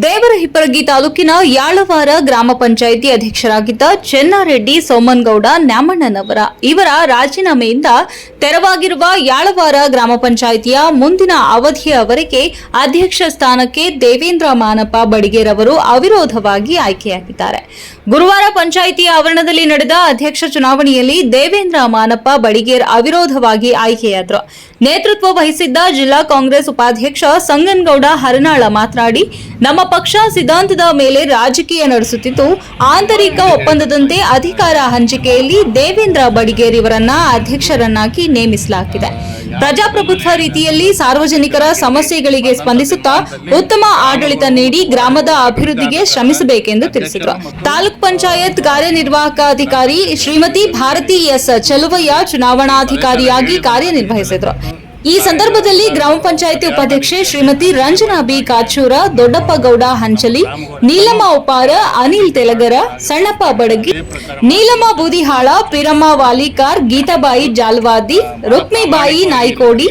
ದೇವರಹಿಪ್ಪರಗಿ ತಾಲೂಕಿನ ಯಾಳವಾರ ಗ್ರಾಮ ಪಂಚಾಯಿತಿ ಅಧ್ಯಕ್ಷರಾಗಿದ್ದ ಚೆನ್ನಾರೆಡ್ಡಿ ಸೋಮನ್ಗೌಡ ನ್ಯಾಮಣ್ಣನವರ ಇವರ ರಾಜೀನಾಮೆಯಿಂದ ತೆರವಾಗಿರುವ ಯಾಳವಾರ ಗ್ರಾಮ ಪಂಚಾಯಿತಿಯ ಮುಂದಿನ ಅವಧಿಯವರೆಗೆ ಅಧ್ಯಕ್ಷ ಸ್ಥಾನಕ್ಕೆ ದೇವೇಂದ್ರ ಮಾನಪ್ಪ ಬಡಿಗೇರವರು ಅವಿರೋಧವಾಗಿ ಆಯ್ಕೆಯಾಗಿದ್ದಾರೆ. ಗುರುವಾರ ಪಂಚಾಯಿತಿ ಆವರಣದಲ್ಲಿ ನಡೆದ ಅಧ್ಯಕ್ಷ ಚುನಾವಣೆಯಲ್ಲಿ ದೇವೇಂದ್ರ ಮಾನಪ್ಪ, ಬಡಿಗೇರ್ ಅವಿರೋಧವಾಗಿ ಆಯ್ಕೆಯಾದರು. ನೇತೃತ್ವ ವಹಿಸಿದ್ದ ಜಿಲ್ಲಾ ಕಾಂಗ್ರೆಸ್ ಉಪಾಧ್ಯಕ್ಷ ಸಂಗನ್ಗೌಡ ಹರನಾಳ ಮಾತನಾಡಿ, ನಮ್ಮ ಪಕ್ಷ ಸಿದ್ಧಾಂತದ ಮೇಲೆ ರಾಜಕೀಯ ನಡೆಸುತ್ತಿದ್ದು, ಆಂತರಿಕ ಒಪ್ಪಂದದಂತೆ ಅಧಿಕಾರ ಹಂಚಿಕೆಯಲ್ಲಿ ದೇವೇಂದ್ರ ಬಡಿಗೇರ್ ಇವರನ್ನ ಅಧ್ಯಕ್ಷರನ್ನಾಗಿ ನೇಮಿಸಲಾಗಿದೆ. ಪ್ರಜಾಪ್ರಭುತ್ವ ರೀತಿಯಲ್ಲಿ ಸಾರ್ವಜನಿಕರ ಸಮಸ್ಯೆಗಳಿಗೆ ಸ್ಪಂದಿಸುತ್ತಾ ಉತ್ತಮ ಆಡಳಿತ ನೀಡಿ ಗ್ರಾಮದ ಅಭಿವೃದ್ಧಿಗೆ ಶ್ರಮಿಸಬೇಕೆಂದು ತಿಳಿಸಿದರು. ತಾಲೂಕ್ ಪಂಚಾಯತ್ ಕಾರ್ಯನಿರ್ವಾಹಕ ಅಧಿಕಾರಿ ಶ್ರೀಮತಿ ಭಾರತಿ ಎಸ್ ಚಲುವಯ್ಯ ಚುನಾವಣಾಧಿಕಾರಿಯಾಗಿ ಕಾರ್ಯನಿರ್ವಹಿಸಿದರು. ಈ ಸಂದರ್ಭದಲ್ಲಿ ಗ್ರಾಮ ಪಂಚಾಯಿತಿ ಉಪಾಧ್ಯಕ್ಷೆ ಶ್ರೀಮತಿ ರಂಜನಾ ಬಿ. ಕಾಚೂರ ದೊಡ್ಡಪ್ಪ ಗೌಡ ಹಂಚಲಿ ನೀಲಮ್ಮ ಉಪಾರ ಅನಿಲ್ ತೆಲಗರ ಸಣ್ಣಪ್ಪ ಬಡಗಿ ನೀಲಮ್ಮ ಬೂದಿಹಾಳ ಪಿರಮ್ಮ ವಾಲಿಕಾರ್ ಗೀತಾಬಾಯಿ ಜಾಲ್ವಾದಿ ರುಕ್ಮಿಬಾಯಿ ನಾಯ್ಕೋಡಿ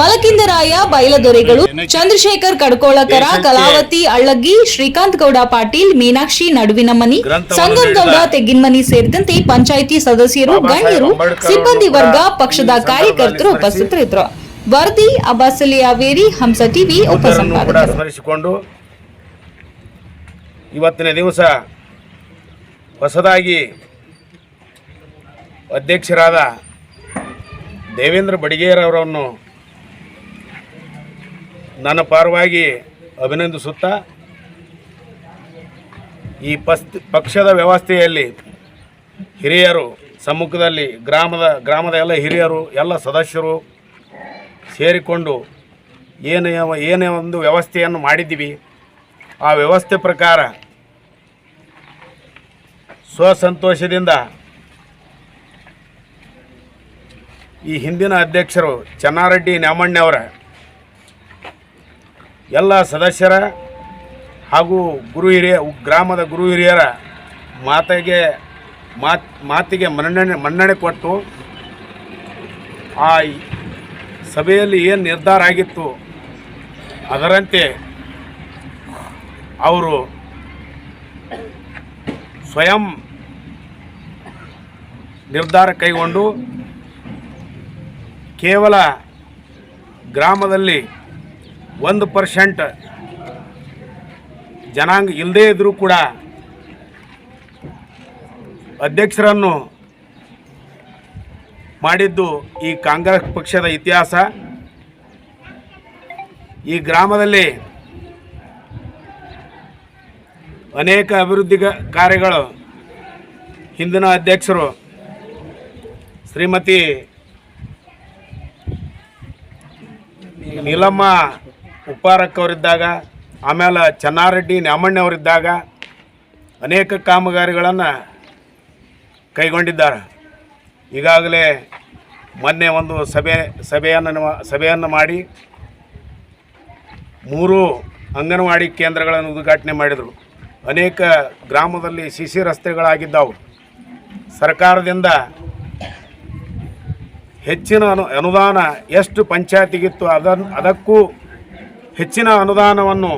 ಮಲಕಿಂದರಾಯ ಬೈಲದೊರೆಗಳು ಚಂದ್ರಶೇಖರ್ ಕಡ್ಕೋಳಕರ ಕಲಾವತಿ ಅಳ್ಳಗಿ ಶ್ರೀಕಾಂತ್ ಗೌಡ ಪಾಟೀಲ್ ಮೀನಾಕ್ಷಿ ನಡುವಿನಮನಿ ಸಂಗನಗೌಡ ತೆಗ್ಗಿನಮನಿ ಸೇರಿದಂತೆ ಪಂಚಾಯಿತಿ ಸದಸ್ಯರು ಗಣ್ಯರು ಸಿಬ್ಬಂದಿ ವರ್ಗ ಪಕ್ಷದ ಕಾರ್ಯಕರ್ತರು ಉಪಸ್ಥಿತರಿದ್ದರು. ವರದಿ ಅಬ್ಬಾಸಲಿ ಅವೇರಿ ಹಂಸ ಟಿವಿ ಕೂಡ ಉಪಸಂಪಾದಕರು. ಸ್ಮರಿಸಿಕೊಂಡು ಇವತ್ತಿನ ದಿವಸ ಹೊಸದಾಗಿ ಅಧ್ಯಕ್ಷರಾದ ದೇವೇಂದ್ರ ಬಡಿಗೇರವರನ್ನು ನನ್ನ ಪರವಾಗಿ ಅಭಿನಂದಿಸುತ್ತಾ ಈ ಪಸ್ ಪಕ್ಷದ ವ್ಯವಸ್ಥೆಯಲ್ಲಿ ಹಿರಿಯರು ಸಮ್ಮುಖದಲ್ಲಿ ಗ್ರಾಮದ ಗ್ರಾಮದ ಎಲ್ಲ ಹಿರಿಯರು ಎಲ್ಲ ಸದಸ್ಯರು ಸೇರಿಕೊಂಡು ಏನೇ ಏನೇ ಒಂದು ವ್ಯವಸ್ಥೆಯನ್ನು ಮಾಡಿದ್ದೀವಿ, ಆ ವ್ಯವಸ್ಥೆ ಪ್ರಕಾರ ಸ್ವಸಂತೋಷದಿಂದ ಈ ಹಿಂದಿನ ಅಧ್ಯಕ್ಷರು ಚನ್ನಾರೆಡ್ಡಿ ನ್ಯಾಮಣ್ಣವರ ಎಲ್ಲ ಸದಸ್ಯರ ಹಾಗೂ ಗುರು ಹಿರಿಯ ಗ್ರಾಮದ ಗುರು ಹಿರಿಯರ ಮಾತಿಗೆ ಮಾತ್ ಮಾತಿಗೆ ಮನ್ನಣೆ ಮನ್ನಣೆ ಕೊಟ್ಟು ಆ ಸಭೆಯಲ್ಲಿ ಏನು ನಿರ್ಧಾರ ಆಗಿತ್ತು, ಅದರಂತೆ ಅವರು ಸ್ವಯಂ ನಿರ್ಧಾರ ಕೈಗೊಂಡು ಕೇವಲ ಗ್ರಾಮದಲ್ಲಿ ಒಂದು ಪರ್ಸೆಂಟ್ ಜನಾಂಗ ಇಲ್ಲದೇ ಇದ್ದರೂ ಕೂಡ ಅಧ್ಯಕ್ಷರನ್ನು ಮಾಡಿದ್ದು ಈ ಕಾಂಗ್ರೆಸ್ ಪಕ್ಷದ ಇತಿಹಾಸ. ಈ ಗ್ರಾಮದಲ್ಲಿ ಅನೇಕ ಅಭಿವೃದ್ಧಿ ಕಾರ್ಯಗಳು ಹಿಂದಿನ ಅಧ್ಯಕ್ಷರು ಶ್ರೀಮತಿ ನೀಲಮ್ಮ ಉಪ್ಪಾರಕ್ಕವರಿದ್ದಾಗ ಆಮೇಲೆ ಚೆನ್ನಾರೆಡ್ಡಿ ನ್ಯಾಮಣ್ಣವರಿದ್ದಾಗ ಅನೇಕ ಕಾಮಗಾರಿಗಳನ್ನು ಕೈಗೊಂಡಿದ್ದಾರೆ. ಈಗಾಗಲೇ ಮೊನ್ನೆ ಒಂದು ಸಭೆ, ಸಭೆಯನ್ನು ಸಭೆಯನ್ನು ಮಾಡಿ ಮೂರು ಅಂಗನವಾಡಿ ಕೇಂದ್ರಗಳನ್ನು ಉದ್ಘಾಟನೆ ಮಾಡಿದರು. ಅನೇಕ ಗ್ರಾಮದಲ್ಲಿ ಸಿಸಿ ರಸ್ತೆಗಳಾಗಿದ್ದವು. ಸರ್ಕಾರದಿಂದ ಹೆಚ್ಚಿನ ಅನು, ಅನುದಾನ ಎಷ್ಟು ಪಂಚಾಯತಿಗಿತ್ತು ಅದನ್ನು ಅದಕ್ಕೂ ಹೆಚ್ಚಿನ ಅನುದಾನವನ್ನು